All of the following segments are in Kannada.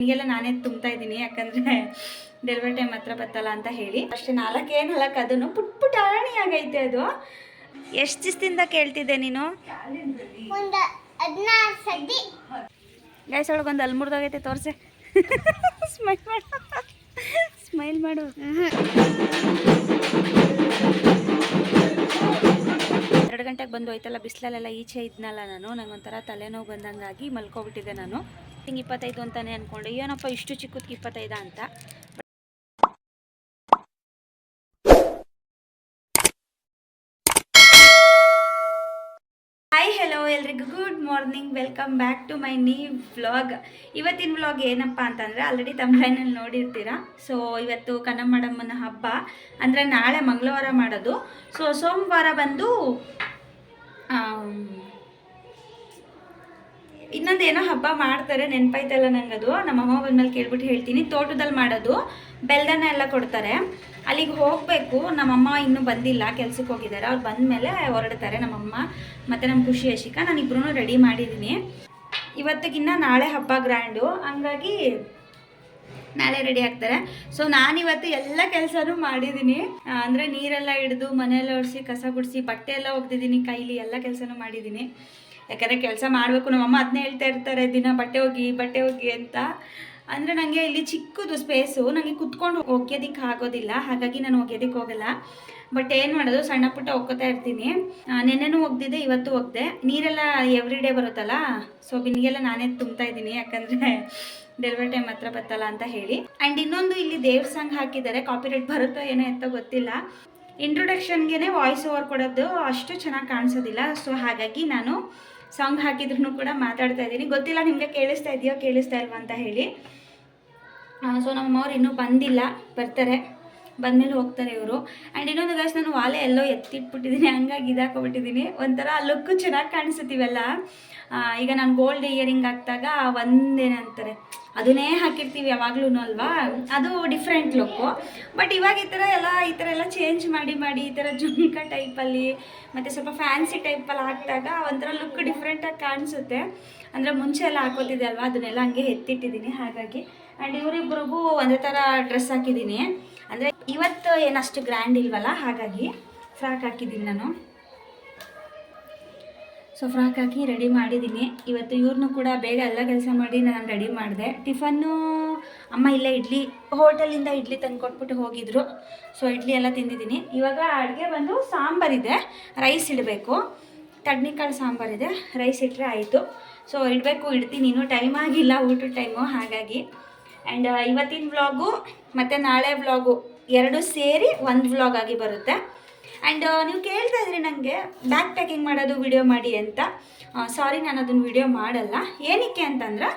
ಹೀಗೆಲ್ಲ ನಾನೇ ತುಂಬ್ತಾ ಇದ್ದೀನಿ ಯಾಕಂದರೆ ಡೆಲಿವರಿ ಟೈಮ್ ಹತ್ರ ಬತ್ತಲ್ಲ ಅಂತ ಹೇಳಿ. ಅಷ್ಟೇ ನಾಲ್ಕೇ ನಾಲ್ಕು ಅದನ್ನು ಪುಟ್ ಪುಟ್ ಆಗೈತೆ ಅದು. ಎಷ್ಟು ದಿವಸದಿಂದ ಕೇಳ್ತಿದ್ದೆ ನೀನು? ಗ್ಯಾಸ್ ಒಳಗೊಂದು ಅಲ್ಲಿ ಮುರಿದೋಗೈತೆ ತೋರಿಸೆ. ಸ್ಮೈಲ್ ಮಾಡು. ಸ್ಮೈಲ್ ಮಾಡು. ಎರಡು ಗಂಟೆಗೆ ಬಂದು ಹೋಯ್ತಲ್ಲ ಬಿಸಿಲಲ್ಲೆಲ್ಲ ಈಚೆ ಇದ್ನಲ್ಲ ನಾನು ನಂಗೊಂಥರ ತಲೆನೋವು ಬಂದಂಗಾಗಿ ಮಲ್ಕೋಬಿಟ್ಟಿದ್ದೆ ನಾನು. ಹಿಂಗೆ ಇಪ್ಪತ್ತೈದು ಅಂತಾನೆ ಅನ್ಕೊಂಡೆ. ಏನಪ್ಪ ಇಷ್ಟು ಚಿಕ್ಕದಕ್ಕೆ ಇಪ್ಪತ್ತೈದ ಅಂತ? ಹಾಯ್ ಹೆಲೋ ಎಲ್ರಿಗೂ. Good morning welcome back to my ನೀ ವ್ಲಾಗ್ ಇವತ್ತಿನ ವ್ಲಾಗ್ ಏನಪ್ಪ ಅಂತಂದರೆ ಆಲ್ರೆಡಿ ತಮಿಳನಲ್ಲಿ ನೋಡಿರ್ತೀರಾ? ಸೊ ಇವತ್ತು ಕನ್ನಮ್ಮಡಮ್ಮನ ಹಬ್ಬ. ಅಂದರೆ ನಾಳೆ ಮಂಗಳವಾರ ಮಾಡೋದು. ಸೊ ಸೋಮವಾರ ಬಂದು ಆಮ್, ಇನ್ನೊಂದೇನೋ ಹಬ್ಬ ಮಾಡ್ತಾರೆ ನೆನಪಾಯ್ತಲ್ಲ ನನಗದು ನಮ್ಮ ಅಮ್ಮ ಬಂದ್ಮೇಲೆ ಕೇಳ್ಬಿಟ್ಟು ಹೇಳ್ತೀನಿ. ತೋಟದಲ್ಲಿ ಮಾಡೋದು ಬೆಲ್ದನ ಎಲ್ಲ ಕೊಡ್ತಾರೆ. ಅಲ್ಲಿಗೆ ಹೋಗಬೇಕು. ನಮ್ಮಮ್ಮ ಇನ್ನೂ ಬಂದಿಲ್ಲ ಕೆಲ್ಸಕ್ಕೆ ಹೋಗಿದ್ದಾರೆ. ಅವ್ರು ಬಂದಮೇಲೆ ಹೊರಡ್ತಾರೆ ನಮ್ಮಮ್ಮ ಮತ್ತು ನಮ್ಮ ಖುಷಿ ಯಶಿಕಾ ನಾನು ಇಬ್ರು ರೆಡಿ ಮಾಡಿದ್ದೀನಿ. ಇವತ್ತಿಗಿನ್ನ ನಾಳೆ ಹಬ್ಬ ಗ್ರ್ಯಾಂಡು. ಹಂಗಾಗಿ ನಾಳೆ ರೆಡಿ ಆಗ್ತಾರೆ. ಸೊ ನಾನಿವತ್ತು ಎಲ್ಲ ಕೆಲಸನೂ ಮಾಡಿದ್ದೀನಿ. ಅಂದರೆ ನೀರೆಲ್ಲ ಹಿಡಿದು ಮನೆಯೆಲ್ಲ ಒರೆಸಿ ಕಸ ಗುಡಿಸಿ ಬಟ್ಟೆ ಎಲ್ಲ ಒಗ್ದಿದ್ದೀನಿ ಕೈಲಿ. ಎಲ್ಲ ಕೆಲಸನೂ ಮಾಡಿದ್ದೀನಿ. ಯಾಕಂದರೆ ಕೆಲಸ ಮಾಡಬೇಕು. ನಮ್ಮಮ್ಮ ಅದನ್ನೇ ಹೇಳ್ತಾ ಇರ್ತಾರೆ, ದಿನ ಬಟ್ಟೆ ಹೋಗಿ ಬಟ್ಟೆ ಹೋಗಿ ಅಂತ. ಅಂದರೆ ನನಗೆ ಇಲ್ಲಿ ಚಿಕ್ಕದು ಸ್ಪೇಸು ನನಗೆ ಕುತ್ಕೊಂಡು ಒಗ್ಯೋದಿಕ್ಕೆ ಆಗೋದಿಲ್ಲ. ಹಾಗಾಗಿ ನಾನು ಒಗ್ಯೋದಿಕ್ಕೆ ಹೋಗಲ್ಲ. ಬಟ್ ಏನು ಮಾಡೋದು, ಸಣ್ಣ ಪುಟ್ಟ ಒಗ್ಕೋತಾ ಇರ್ತೀನಿ. ನೆನ್ನೆನೂ ಒಗ್ದಿದ್ದೆ, ಇವತ್ತು ಒಗ್ದೆ. ನೀರೆಲ್ಲ ಎವ್ರಿ ಡೇ ಬರುತ್ತಲ್ಲ? ಸೊ ಬಿನ್ಗೆಲ್ಲ ನಾನೇ ತುಂಬ್ತಾ ಇದ್ದೀನಿ. ಯಾಕಂದರೆ ಡೆಲಿವರಿ ಟೈಮ್ ಹತ್ರ ಬತ್ತಲ್ಲ ಅಂತ ಹೇಳಿ. ಆ್ಯಂಡ್ ಇನ್ನೊಂದು ಇಲ್ಲಿ ದೇವ್ರ ಸಾಂಗ್ ಹಾಕಿದ್ದಾರೆ. ಕಾಪಿರೈಟ್ ಬರುತ್ತೋ ಏನೋ ಅಂತ ಗೊತ್ತಿಲ್ಲ. ಇಂಟ್ರೊಡಕ್ಷನ್ಗೆ ವಾಯ್ಸ್ ಓವರ್ ಕೊಡೋದು ಅಷ್ಟು ಚೆನ್ನಾಗಿ ಕಾಣಿಸೋದಿಲ್ಲ. ಸೊ ಹಾಗಾಗಿ ನಾನು ಸಾಂಗ್ ಹಾಕಿದ್ರು ಕೂಡ ಮಾತಾಡ್ತಾ ಇದ್ದೀನಿ. ಗೊತ್ತಿಲ್ಲ ನಿಮಗೆ ಕೇಳಿಸ್ತಾ ಇದೆಯೋ ಕೇಳಿಸ್ತಾ ಇಲ್ವಾ ಅಂತ ಹೇಳಿ. ಸೊ ನಮ್ಮವ್ರು ಇನ್ನೂ ಬಂದಿಲ್ಲ, ಬರ್ತಾರೆ. ಬಂದಮೇಲೆ ಹೋಗ್ತಾರೆ ಇವರು. ಆ್ಯಂಡ್ ಇನ್ನೊಂದು ಗ್ಯಾಸ್ ನಾನು ವಾಲೆ ಎಲ್ಲೋ ಎತ್ತಿಟ್ಬಿಟ್ಟಿದ್ದೀನಿ ಹಂಗಾಗಿ ಇದಾಕೊಬಿಟ್ಟಿದ್ದೀನಿ ಒಂಥರ ಲುಕ್ಕು ಚೆನ್ನಾಗಿ ಕಾಣಿಸುತ್ತೀವಲ್ಲ ಈಗ ನಾನು ಗೋಲ್ಡ್ ಇಯರಿಂಗ್ ಹಾಕಿದಾಗ ಒಂದೇನಂತಾರೆ ಅದನ್ನೇ ಹಾಕಿರ್ತೀವಿ ಯಾವಾಗ್ಲೂ ಅಲ್ವಾ? ಅದು ಡಿಫ್ರೆಂಟ್ ಲುಕ್ಕು ಬಟ್ ಇವಾಗ ಈ ಥರ ಎಲ್ಲ, ಈ ಥರ ಎಲ್ಲ ಚೇಂಜ್ ಮಾಡಿ ಮಾಡಿ, ಈ ಥರ ಜುಮ್ಕ ಟೈಪಲ್ಲಿ ಮತ್ತು ಸ್ವಲ್ಪ ಫ್ಯಾನ್ಸಿ ಟೈಪಲ್ಲಿ ಹಾಕಿದಾಗ ಒಂಥರ ಲುಕ್ ಡಿಫ್ರೆಂಟಾಗಿ ಕಾಣಿಸುತ್ತೆ. ಅಂದರೆ ಮುಂಚೆ ಎಲ್ಲ ಹಾಕೋತಿದ್ದೆ ಅಲ್ವಾ? ಅದನ್ನೆಲ್ಲ ಹಂಗೆ ಎತ್ತಿಟ್ಟಿದ್ದೀನಿ ಹಾಗಾಗಿ. ಆ್ಯಂಡ್ ಇವರಿಬ್ಬರಿಗೂ ಒಂದೇ ಥರ ಡ್ರೆಸ್ ಹಾಕಿದ್ದೀನಿ ಅಂದರೆ ಇವತ್ತು ಏನಷ್ಟು ಗ್ರ್ಯಾಂಡ್ ಇಲ್ವಲ್ಲ, ಹಾಗಾಗಿ ಫ್ರಾಕ್ ಹಾಕಿದ್ದೀನಿ ನಾನು. ಸೊ ಫ್ರಾಕ್ ಹಾಕಿ ರೆಡಿ ಮಾಡಿದ್ದೀನಿ. ಇವತ್ತು ಇವ್ರನ್ನೂ ಕೂಡ ಬೇಗ ಎಲ್ಲ ಕೆಲಸ ಮಾಡಿ ನಾನು ರೆಡಿ ಮಾಡಿದೆ. ಟಿಫನ್ನು ಅಮ್ಮ ಇಲ್ಲೇ ಇಡ್ಲಿ, ಹೋಟೆಲಿಂದ ಇಡ್ಲಿ ತಂದು ಕೊಟ್ಬಿಟ್ಟು ಹೋಗಿದ್ರು. ಸೊ ಇಡ್ಲಿ ಎಲ್ಲ ತಿಂದಿದ್ದೀನಿ. ಇವಾಗ ಅಡುಗೆ ಬಂದು ಸಾಂಬಾರಿದೆ ರೈಸ್ ಇಡಬೇಕು. ಕಡ್ನಿಕಾಳು ಸಾಂಬಾರಿದೆ ರೈಸ್ ಇಟ್ಟರೆ ಆಯಿತು. ಸೊ ಇಡಬೇಕು, ಇಡ್ತೀನಿ. ಇನ್ನೂ ಟೈಮ್ ಆಗಿಲ್ಲ ಊಟದ ಟೈಮು ಹಾಗಾಗಿ ಆ್ಯಂಡ್ ಇವತ್ತಿನ ವ್ಲಾಗು ಮತ್ತು ನಾಳೆ ವ್ಲಾಗು ಎರಡು ಸೇರಿ ಒಂದು ವ್ಲಾಗ್ ಆಗಿ ಬರುತ್ತೆ. ಆ್ಯಂಡ್ ನೀವು ಕೇಳ್ತಾ ಇದ್ರಿ ನನಗೆ ಬ್ಯಾಗ್ ಪ್ಯಾಕಿಂಗ್ ಮಾಡೋದು ವಿಡಿಯೋ ಮಾಡಿ ಅಂತ. ಸಾರಿ ನಾನು ಅದನ್ನು ವಿಡಿಯೋ ಮಾಡಲ್ಲ. ಏನಕ್ಕೆ ಅಂತಂದ್ರೆ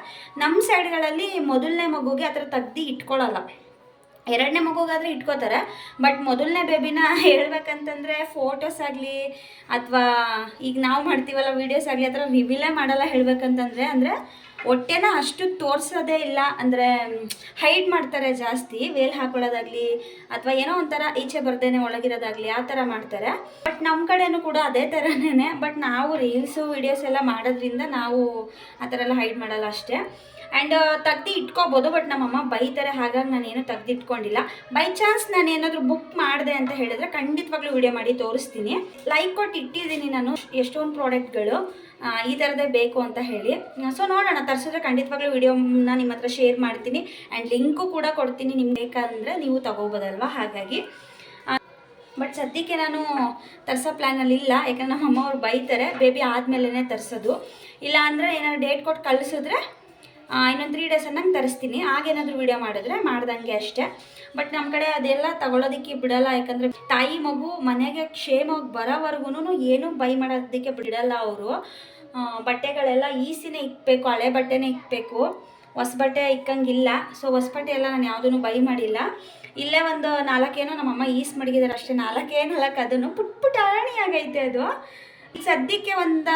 ನಮ್ಮ ಸೈಡ್ಗಳಲ್ಲಿ ಮೊದಲನೇ ಮಗುಗೆ ಆ ಥರ ತೆಗ್ದು ಇಟ್ಕೊಳ್ಳಲ್ಲ ಎರಡನೇ ಮಗುಗಾದರೆ ಇಟ್ಕೋತಾರೆ ಬಟ್ ಮೊದಲನೇ ಬೇಬಿನ ಹೇಳ್ಬೇಕಂತಂದರೆ ಫೋಟೋಸ್ ಆಗಲಿ ಅಥವಾ ಈಗ ನಾವು ಮಾಡ್ತೀವಲ್ಲ ವೀಡಿಯೋಸ್ ಆಗಲಿ, ಆ ಥರ ರಿವೀಲೇ ಮಾಡಲ್ಲ ಹೇಳ್ಬೇಕಂತಂದರೆ, ಅಂದರೆ ಹೊಟ್ಟೆನ ಅಷ್ಟು ತೋರಿಸೋದೇ ಇಲ್ಲ, ಅಂದರೆ ಹೈಡ್ ಮಾಡ್ತಾರೆ ಜಾಸ್ತಿ, ವೇಲ್ ಹಾಕೊಳ್ಳೋದಾಗಲಿ, ಅಥವಾ ಏನೋ ಒಂಥರ ಈಚೆ ಬರ್ದೇನೆ ಒಳಗಿರೋದಾಗಲಿ, ಆ ಥರ ಮಾಡ್ತಾರೆ. ಬಟ್ ನಮ್ಮ ಕಡೆನೂ ಕೂಡ ಅದೇ ಥರನೇ ಬಟ್ ನಾವು ರೀಲ್ಸು ವಿಡಿಯೋಸ್ ಎಲ್ಲ ಮಾಡೋದ್ರಿಂದ ನಾವು ಆ ಥರ ಎಲ್ಲ ಹೈಡ್ ಮಾಡಲ್ಲ ಅಷ್ಟೇ. ಆ್ಯಂಡ್ ತೆಗ್ದು ಇಟ್ಕೋಬೋದು ಬಟ್ ನಮ್ಮಮ್ಮ ಬೈತಾರೆ, ಹಾಗಾಗಿ ನಾನೇನು ತೆಗ್ದು ಇಟ್ಕೊಂಡಿಲ್ಲ. ಬೈ ಚಾನ್ಸ್ ನಾನು ಏನಾದರೂ ಬುಕ್ ಮಾಡಿದೆ ಅಂತ ಹೇಳಿದ್ರೆ ಖಂಡಿತವಾಗ್ಲೂ ವಿಡಿಯೋ ಮಾಡಿ ತೋರಿಸ್ತೀನಿ. ಲೈಕ್ ಕೊಟ್ಟು ಇಟ್ಟಿದ್ದೀನಿ ನಾನು ಎಷ್ಟೊಂದು ಪ್ರಾಡಕ್ಟ್ಗಳು ಈ ಥರದೇ ಬೇಕು ಅಂತ ಹೇಳಿ. ಸೊ ನೋಡೋಣ, ತರಿಸಿದ್ರೆ ಖಂಡಿತವಾಗ್ಲೂ ವಿಡಿಯೋನ ನಿಮ್ಮ ಹತ್ರ ಶೇರ್ ಮಾಡ್ತೀನಿ. ಆ್ಯಂಡ್ ಲಿಂಕು ಕೂಡ ಕೊಡ್ತೀನಿ ನಿಮ್ಗೆ ಬೇಕಂದರೆ ನೀವು ತಗೋಬೋದಲ್ವಾ ಹಾಗಾಗಿ ಬಟ್ ಸದ್ಯಕ್ಕೆ ನಾನು ತರಿಸೋ ಪ್ಲ್ಯಾನಲ್ಲಿ ಇಲ್ಲ. ಯಾಕಂದ್ರೆ ನಮ್ಮ ಅಮ್ಮ ಅವ್ರು ಬೈತಾರೆ ಬೇಬಿ ಆದಮೇಲೆ ತರಿಸೋದು. ಇಲ್ಲ ಅಂದರೆ ಏನಾದ್ರು ಡೇಟ್ ಕೊಟ್ಟು ಕಳಿಸಿದ್ರೆ ಇನ್ನೊಂದು ತ್ರೀ ಡೇಸ್ ಅನ್ನಂಗೆ ತರಿಸ್ತೀನಿ. ಆಗೇನಾದರೂ ವಿಡಿಯೋ ಮಾಡಿದ್ರೆ ಮಾಡ್ದಂಗೆ ಅಷ್ಟೇ. ಬಟ್ ನಮ್ಮ ಕಡೆ ಅದೆಲ್ಲ ತಗೊಳ್ಳೋದಕ್ಕೆ ಬಿಡಲ್ಲ. ಯಾಕಂದರೆ ತಾಯಿ ಮಗು ಮನೆಗೆ ಕ್ಷೇಮವಾಗಿ ಬರೋವರೆಗೂ ಏನೂ ಬೈ ಮಾಡೋದಕ್ಕೆ ಬಿಡಲ್ಲ ಅವರು. ಬಟ್ಟೆಗಳೆಲ್ಲ ಈಸಿನೇ ಇಕ್ಬೇಕು, ಹಳೆ ಬಟ್ಟೆನೇ ಇಕ್ಬೇಕು. ಹೊಸ ಬಟ್ಟೆ ಇಕ್ಕಂಗಿಲ್ಲ. ಸೊ ಹೊಸ ಬಟ್ಟೆ ಎಲ್ಲ ನಾನು ಯಾವುದೂ ಬೈ ಮಾಡಿಲ್ಲ. ಇಲ್ಲೇ ಒಂದು ನಾಲ್ಕೇನೋ ನಮ್ಮಮ್ಮ ಈಸ್ ಮಡಗಿದ್ದಾರೆ ಅಷ್ಟೇ. ನಾಲ್ಕೇ ನಾಲ್ಕು ಅದನ್ನು ಪುಟ್ ಪುಟ್ ಆಗೈತೆ ಅದು. ಸದ್ಯಕ್ಕೆ ಒಂದು,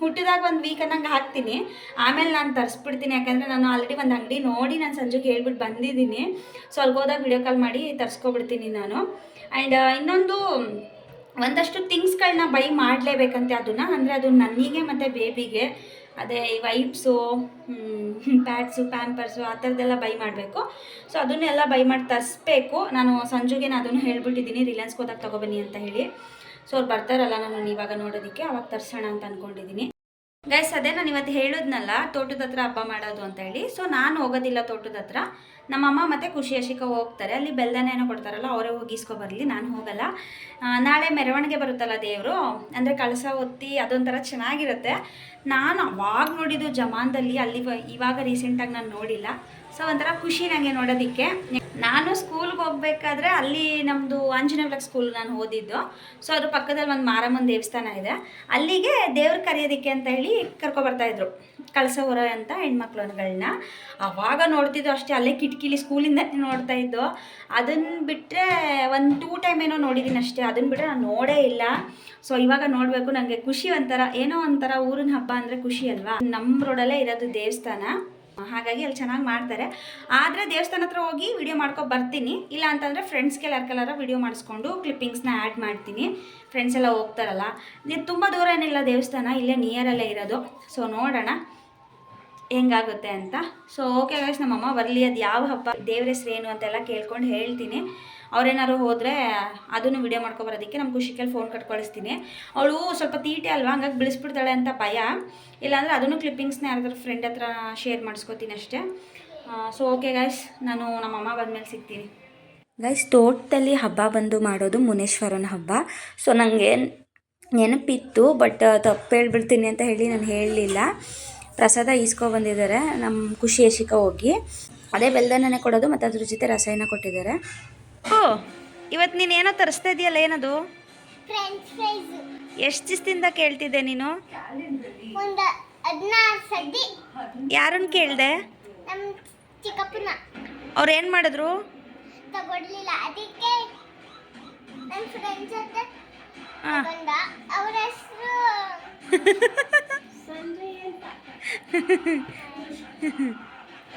ಹುಟ್ಟಿದಾಗ ಒಂದು ವೀಕ್ ಅನ್ನಂಗೆ ಹಾಕ್ತೀನಿ. ಆಮೇಲೆ ನಾನು ತರಿಸ್ಬಿಡ್ತೀನಿ. ಯಾಕಂದರೆ ನಾನು ಆಲ್ರೆಡಿ ಒಂದು ಅಂಗಡಿ ನೋಡಿ ನಾನು ಸಂಜೆಗೆ ಹೇಳ್ಬಿಟ್ಟು ಬಂದಿದ್ದೀನಿ. ಸೊ ಅಲ್ಲಿಗೆ ಹೋದಾಗ ವಿಡಿಯೋ ಕಾಲ್ ಮಾಡಿ ತರಿಸ್ಕೊಬಿಡ್ತೀನಿ ನಾನು. ಆ್ಯಂಡ್ ಇನ್ನೊಂದು ಒಂದಷ್ಟು ಥಿಂಗ್ಸ್ಗಳನ್ನ ಬೈ ಮಾಡಲೇಬೇಕಂತೆ ಅದನ್ನು. ಅಂದರೆ ಅದು ನನಗೆ ಮತ್ತು ಬೇಬಿಗೆ, ಅದೇ ಈ ವೈಪ್ಸು ಪ್ಯಾಡ್ಸು, ಪ್ಯಾಂಪರ್ಸು ಆ ಥರದ್ದೆಲ್ಲ ಬೈ ಮಾಡಬೇಕು. ಸೊ, ಅದನ್ನೆಲ್ಲ ಬೈ ಮಾಡಿ ತರಿಸ್ಬೇಕು. ನಾನು ಸಂಜುಗೆ ನಾನು ಅದನ್ನು ಹೇಳ್ಬಿಟ್ಟಿದ್ದೀನಿ. ರಿಲಯನ್ಸ್ಗೆ ಹೋದಾಗ ತೊಗೊಬನ್ನಿ ಅಂತ ಹೇಳಿ. ಸೊ, ಅವ್ರು ಬರ್ತಾರಲ್ಲ ನಾನು ಇವಾಗ ನೋಡೋದಕ್ಕೆ. ಅವಾಗ ತರಿಸೋಣ ಅಂತ ಅಂದ್ಕೊಂಡಿದ್ದೀನಿ ಗೈಸ್ ಅದೇ ನಾನು ಇವತ್ತು ಹೇಳಿದ್ನಲ್ಲ, ತೋಟದ ಹತ್ರ ಹಬ್ಬ ಮಾಡೋದು ಅಂತ ಹೇಳಿ ಸೊ ನಾನು ಹೋಗೋದಿಲ್ಲ ತೋಟದ ಹತ್ರ. ನಮ್ಮಮ್ಮ ಮತ್ತು ಖುಷಿ ಅಶಿಕ ಹೋಗ್ತಾರೆ. ಅಲ್ಲಿ ಬೆಲ್ಲನ ಏನೋ ಕೊಡ್ತಾರಲ್ಲ, ಅವರೇ ಹೋಗಿಸ್ಕೋ ಬರಲಿ, ನಾನು ಹೋಗಲ್ಲ. ನಾಳೆ ಮೆರವಣಿಗೆ ಬರುತ್ತಲ್ಲ ದೇವರು, ಅಂದರೆ ಕಳಸ ಒತ್ತಿ ಅದೊಂಥರ ಚೆನ್ನಾಗಿರುತ್ತೆ. ನಾನು ಅವಾಗ ನೋಡಿದ್ದು ಜಮಾನದಲ್ಲಿ, ಅಲ್ಲಿ ಇವಾಗ ರೀಸೆಂಟಾಗಿ ನಾನು ನೋಡಿಲ್ಲ. ಸೊ ಒಂಥರ ಖುಷಿ ನನಗೆ ನೋಡೋದಕ್ಕೆ. ನಾನು ಸ್ಕೂಲ್ಗೆ ಹೋಗ್ಬೇಕಾದ್ರೆ ಅಲ್ಲಿ ನಮ್ಮದು ಆಂಜನೇಯ ಸ್ಕೂಲ್ ನಾನು ಓದಿದ್ದು. ಸೊ ಅದ್ರ ಪಕ್ಕದಲ್ಲಿ ಒಂದು ಮಾರಮ್ಮನ ದೇವಸ್ಥಾನ ಇದೆ. ಅಲ್ಲಿಗೆ ದೇವ್ರ ಕರೆಯೋದಕ್ಕೆ ಅಂತ ಹೇಳಿ ಕರ್ಕೊಬರ್ತಾಯಿದ್ರು ಕಳಸ ಹೊರ ಅಂತ ಹೆಣ್ಮಕ್ಳುಗಳನ್ನ ಆವಾಗ ನೋಡ್ತಿದ್ದು ಅಷ್ಟೇ, ಅಲ್ಲೇ ಕಿಟಕಿಲಿ ಸ್ಕೂಲಿಂದ ನೋಡ್ತಾ ಇದ್ದು. ಅದನ್ನು ಬಿಟ್ಟರೆ ಒಂದು ಟೂ ಟೈಮ್ ಏನೋ ನೋಡಿದ್ದೀನಿ ಅಷ್ಟೇ. ಅದನ್ನು ಬಿಟ್ಟರೆ ನಾನು ನೋಡೇ ಇಲ್ಲ. ಸೊ ಇವಾಗ ನೋಡಬೇಕು ನನಗೆ ಖುಷಿ ಒಂಥರ, ಏನೋ ಒಂಥರ ಊರಿನ ಹಬ್ಬ ಅಂದರೆ ಖುಷಿ ಅಲ್ವಾ? ನಮ್ಮ ರೋಡಲ್ಲೇ ಇರೋದು ದೇವಸ್ಥಾನ. ಹಾಗಾಗಿ ಅಲ್ಲಿ ಚೆನ್ನಾಗಿ ಮಾಡ್ತಾರೆ. ಆದರೆ ದೇವಸ್ಥಾನ ಹತ್ರ ಹೋಗಿ ವಿಡಿಯೋ ಮಾಡ್ಕೊ ಬರ್ತೀನಿ. ಇಲ್ಲ ಅಂತಂದರೆ ಫ್ರೆಂಡ್ಸ್ಗೆ ಯಾರ್ಕೆಲ್ಲಾರ ವಿಡಿಯೋ ಮಾಡಿಸ್ಕೊಂಡು ಕ್ಲಿಪ್ಪಿಂಗ್ಸ್ನ ಆ್ಯಡ್ ಮಾಡ್ತೀನಿ. ಫ್ರೆಂಡ್ಸ್ ಎಲ್ಲ ಹೋಗ್ತಾರಲ್ಲ. ಇದು ತುಂಬ ದೂರ ಏನಿಲ್ಲ ದೇವಸ್ಥಾನ, ಇಲ್ಲೇ ನಿಯರಲ್ಲೇ ಇರೋದು. ಸೊ ನೋಡೋಣ ಹೆಂಗಾಗುತ್ತೆ ಅಂತ. ಸೊ ಓಕೆ ಗಾಯ್ಸ್ ನಮ್ಮಮ್ಮ ಬರಲಿ ಅದು ಯಾವ ಹಬ್ಬ, ದೇವ್ರ ಹೆಸ್ರು ಏನು ಅಂತೆಲ್ಲ ಕೇಳ್ಕೊಂಡು ಹೇಳ್ತೀನಿ. ಅವ್ರೇನಾದ್ರು ಹೋದರೆ ಅದನ್ನು ವಿಡಿಯೋ ಮಾಡ್ಕೊಬರೋದಕ್ಕೆ ನಮ್ಮ ಖುಷಿಕಲ್ಲಿ ಫೋನ್ ಕಟ್ ಕಳಿಸ್ತೀನಿ ಅವಳು ಸ್ವಲ್ಪ ತೀಟೆ ಅಲ್ವಾ, ಹಂಗಾಗಿ ಬಿಳಿಸ್ಬಿಡ್ತಾಳೆ ಅಂತ ಭಯ. ಇಲ್ಲಾಂದರೆ ಅದನ್ನು ಕ್ಲಿಪ್ಪಿಂಗ್ಸ್ನ ಯಾರಾದ್ರೂ ಫ್ರೆಂಡ್ ಹತ್ರ ಶೇರ್ ಮಾಡಿಸ್ಕೋತೀನಿ ಅಷ್ಟೇ. ಸೊ ಓಕೆ ಗೈಸ್ ನಾನು ನಮ್ಮಮ್ಮ ಬಂದಮೇಲೆ ಸಿಗ್ತೀನಿ. ಗೈಸ್ ತೋಟದಲ್ಲಿ ಹಬ್ಬ ಬಂದು ಮಾಡೋದು ಮುನೇಶ್ವರನ ಹಬ್ಬ. ಸೊ ನನಗೆ ನೆನಪಿತ್ತು ಬಟ್ ತಪ್ಪು ಹೇಳ್ಬಿಡ್ತೀನಿ ಅಂತ ಹೇಳಿ ನಾನು ಹೇಳಲಿಲ್ಲ. ಪ್ರಸಾದ ಈಸ್ಕೊ ಬಂದಿದ್ದಾರೆ ನಮ್ಮ ಖುಷಿ ಯಶಿಕ ಹೋಗಿ. ಅದೇ ಬೆಲ್ದನೇ ಕೊಡೋದು, ಮತ್ತು ಅದ್ರ ಜೊತೆ ರಸಾಯನ ಕೊಟ್ಟಿದ್ದಾರೆ. ಓ ಇವತ್ತು ನೀನು ಏನೋ ತರಿಸ್ತಾ ಇದೆಯಲ್ಲ ಏನದು? ಫ್ರೆಂಚ್ ಫ್ರೈಸ್ ಎಷ್ಟು ದಿವಸದಿಂದ ಕೇಳ್ತಿದ್ದೆ ನೀನು? ಒಂದು ಹದಿನಾರು ಯಾರನ್ನು ಕೇಳಿದೆ? ನಮ್ಮ ಚಿಕ್ಕಪ್ಪನ. ಅವ್ರು ಏನು ಮಾಡಿದ್ರು? ತಗೊಡ್ಲಿಲ್ಲ. ಅದಕ್ಕೆ ನನ್ನ ಫ್ರೆಂಡ್ಸ್ ಹತ್ರ ಹಾಂ. ಅವ್ರ ಹೆಸರು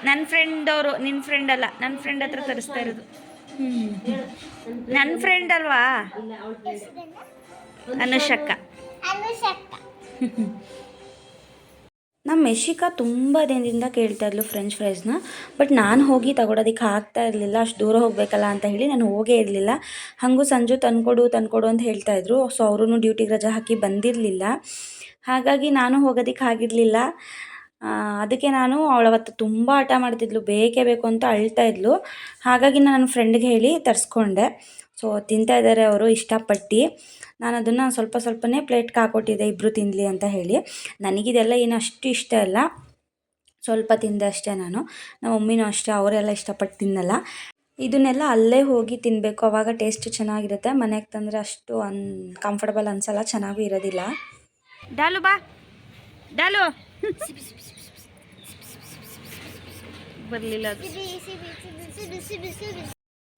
ನನ್ನ ಫ್ರೆಂಡ್ ಅವರು ನಿನ್ನ ಫ್ರೆಂಡ್ ಅಲ್ಲ. ನನ್ನ ಫ್ರೆಂಡ್ ಹತ್ರ ತರಿಸ್ತಾ ಇರೋದು. ನನ್ನ ಫ್ರೆಂಡ್ ಅಲ್ವಾ? ಅನುಷಕ್ಕ. ನಮ್ಮ ಮೆಶಿಕಾ ತುಂಬ ದಿನದಿಂದ ಕೇಳ್ತಾ ಇದ್ಲು ಫ್ರೆಂಚ್ ಫ್ರೈಸ್ನ ಬಟ್ ನಾನು ಹೋಗಿ ತಗೊಳೋದಕ್ಕೆ ಆಗ್ತಾ ಇರಲಿಲ್ಲ, ಅಷ್ಟು ದೂರ ಹೋಗಬೇಕಲ್ಲ ಅಂತ ಹೇಳಿ ನಾನು ಹೋಗೇ ಇರಲಿಲ್ಲ. ಹಾಗೂ ಸಂಜು ತಂದ್ಕೊಡು ತಂದ್ಕೊಡು ಅಂತ ಹೇಳ್ತಾ ಇದ್ರು ಸೊ ಅವರು ಡ್ಯೂಟಿಗೆ ರಜಾ ಹಾಕಿ ಬಂದಿರಲಿಲ್ಲ. ಹಾಗಾಗಿ ನಾನು ಹೋಗೋದಕ್ಕೆ ಆಗಿರಲಿಲ್ಲ. ಅದಕ್ಕೆ ನಾನು ಅವಳವತ್ತು ತುಂಬ ಹಠ ಮಾಡ್ತಿದ್ಲು ಬೇಕೇ ಬೇಕು ಅಂತ ಅಳ್ತಾ ಇದ್ಲು. ಹಾಗಾಗಿ ನಾನು ನನ್ನ ಫ್ರೆಂಡ್ಗೆ ಹೇಳಿ ತರಿಸ್ಕೊಂಡೆ. ಸೊ ತಿಂತಾ ಇದ್ದಾರೆ ಅವರು ಇಷ್ಟಪಟ್ಟು. ನಾನು ಅದನ್ನು ಸ್ವಲ್ಪ ಸ್ವಲ್ಪನೇ ಪ್ಲೇಟ್ಗೆ ಹಾಕೊಟ್ಟಿದ್ದೆ ಇಬ್ಬರು ತಿನ್ನಲಿ ಅಂತ ಹೇಳಿ. ನನಗಿದೆಲ್ಲ ಏನು ಅಷ್ಟು ಇಷ್ಟ ಇಲ್ಲ. ಸ್ವಲ್ಪ ತಿಂದೆ ಅಷ್ಟೇ ನಾನು. ನಮ್ಮ ಮಮ್ಮಿನೂ ಅಷ್ಟೇ ಅವರೆಲ್ಲ ಇಷ್ಟಪಟ್ಟು ತಿನ್ನಲ್ಲ. ಇದನ್ನೆಲ್ಲ ಅಲ್ಲೇ ಹೋಗಿ ತಿನ್ನಬೇಕು ಅವಾಗ ಟೇಸ್ಟ್ ಚೆನ್ನಾಗಿರುತ್ತೆ. ಮನೆಗೆ ತಂದರೆ ಅಷ್ಟು ಅನ್ ಕಂಫರ್ಟಬಲ್ ಅನ್ಸಲ್ಲ ಚೆನ್ನಾಗೂ ಇರೋದಿಲ್ಲ. ಡಾಲು ಬಾ. ಡಾಲು. ಬರಲಿಲ್ಲ